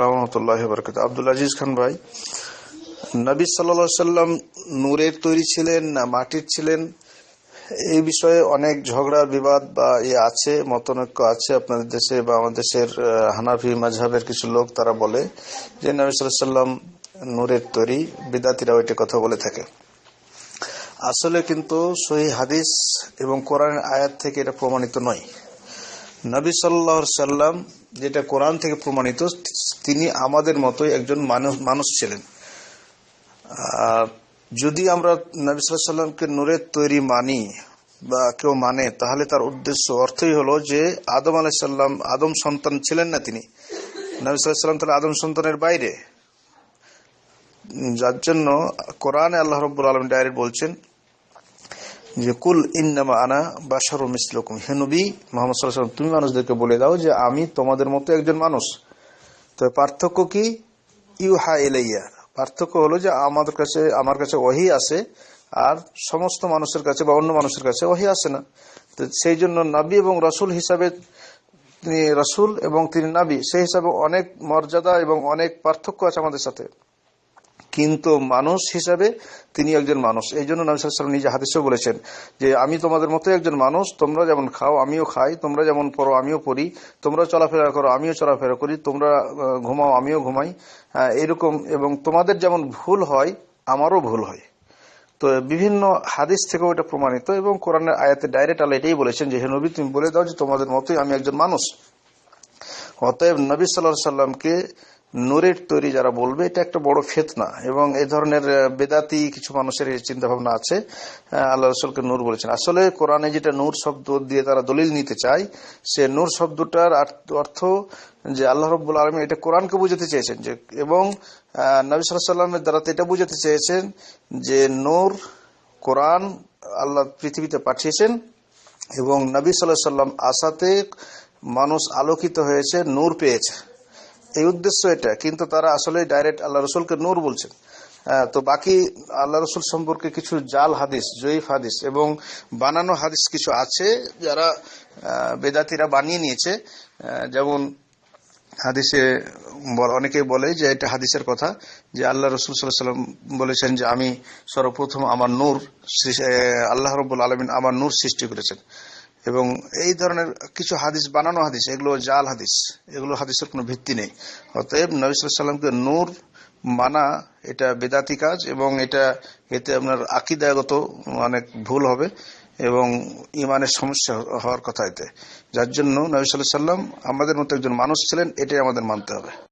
আসসালাম রহমতুল্লাহ বরকত আব্দুল আজিজ খান ভাই, নবী সাল্লা সাল্লাম নূরের তৈরি ছিলেন না মাটির ছিলেন? এই বিষয়ে অনেক ঝগড়া, বিবাদ বা ইয়ে আছে, মতনৈক্য আছে আপনাদের দেশে বা আমাদের দেশের হানাফি মাঝহাবের কিছু লোক তারা বলে যে নবী সাল্লাহ সাল্লাম নূরের তৈরি, বিদাতিরা ওইটা কথা বলে থাকে। আসলে কিন্তু সহি হাদিস এবং কোরআনের আয়াত থেকে এটা প্রমাণিত নয়। নবী সাল্লাম যেটা কোরআন থেকে প্রমাণিত, তিনি আমাদের মতোই একজন মানুষ মানুষ ছিলেন। যদি আমরা নবী সাল্লামকে নূরের তৈরি মানি বা কেউ মানে তাহলে তার উদ্দেশ্য অর্থই হলো যে আদম আলাইসাল্লাম আদম সন্তান ছিলেন না তিনি। নবী সাল্লাম তাহলে আদম সন্তানের বাইরে। যার জন্য কোরআনে আল্লাহ রব্বুল আলম ডাইরেক্ট বলছেন যে কুল ইন্নামা আনা বাসার মিসলকুম। হে নবী, মোহাম্মদ সাল্লাম তুমি মানুষদেরকে বলে দাও যে আমি তোমাদের মতো একজন মানুষ। তো পার্থক্য কি? ইউ হা এলাইয়া পার্থক্য হলো যে আমাদের কাছে, আমার কাছে ওহি আসে আর সমস্ত মানুষের কাছে বা অন্য মানুষের কাছে ওহি আসে না। তো সেই জন্য নাবি এবং রসুল হিসাবে তিনি রসুল এবং তিনি নাবি, সেই হিসাবে অনেক মর্যাদা এবং অনেক পার্থক্য আছে আমাদের সাথে। কিন্তু মানুষ হিসাবে তিনি একজন মানুষ। এই জন্য নবী সাল্লাম নিজে হাদিসেও বলেছেন যে আমি তোমাদের মতো একজন মানুষ তোমরা যেমন খাও আমিও খাই তোমরা যেমন পড়ো আমিও পড়ি তোমরা চলাফেরা করো আমিও চলাফেরা করি তোমরা ঘুমাও আমিও ঘুমাই। হ্যাঁ, এরকম এবং তোমাদের যেমন ভুল হয় আমারও ভুল হয়। তো বিভিন্ন হাদিস থেকে ওটা প্রমাণিত এবং কোরআনের আয়াতে ডাইরেক্ট আল্লাহ এটাই বলেছেন যে হে নবী তুমি বলে দাও যে তোমাদের মতোই আমি একজন মানুষ। অতএব নবী সাল্লাহ সাল্লামকে নূরের তৈরি যারা বলবে, এটা একটা বড় ফেতনা এবং এই ধরনের বেদাতি কিছু মানুষের চিন্তা ভাবনা আছে। আল্লাহ রসুলকে নূর বলেছেন। আসলে কোরআনে যেটা নূর শব্দ দিয়ে তারা দলিল নিতে চায়, সে নূর শব্দটার অর্থ যে আল্লাহ রব্বুল আলমী এটা কোরআনকে বুঝাতে চেয়েছেন যে, এবং নবী সাল্লামের দ্বারা এটা বুঝাতে চেয়েছেন যে নূর কোরআন আল্লাহ পৃথিবীতে পাঠিয়েছেন এবং নবী সাল্লাহ সাল্লাম আসাতে মানুষ আলোকিত হয়েছে, নূর পেয়েছে। এই উদ্দেশ্য এটা, কিন্তু তারা আসলে ডাইরেক্ট আল্লাহ রসুলকে নূর বলছেন। তো বাকি আল্লাহ রসুল সম্পর্কে কিছু জাল হাদিস, জয়ীফ হাদিস এবং বানানো হাদিস কিছু আছে যারা বেদাতিরা বানিয়ে নিয়েছে। যেমন হাদিসে অনেকেই বলে যে এটা হাদিসের কথা যে আল্লাহ রসুল সাল্লাম বলেছেন যে আমি সর্বপ্রথম আমার নূর আল্লাহ রব্বুল আলমিন আমার নূর সৃষ্টি করেছেন। এবং এই ধরনের কিছু হাদিস, বানানো হাদিস, এগুলো জাল হাদিস এগুলো হাদিসের কোনো ভিত্তি নেই। অতএব নবী সাল্লাল্লাহু নূর মানা, এটা বেদাতি কাজ এবং এটা, এতে আপনার আকিদাগত অনেক ভুল হবে এবং ইমানের সমস্যা হওয়ার কথা এতে। যার জন্য নবী সাল্লাম আমাদের মতো একজন মানুষ ছিলেন, এটাই আমাদের মানতে হবে।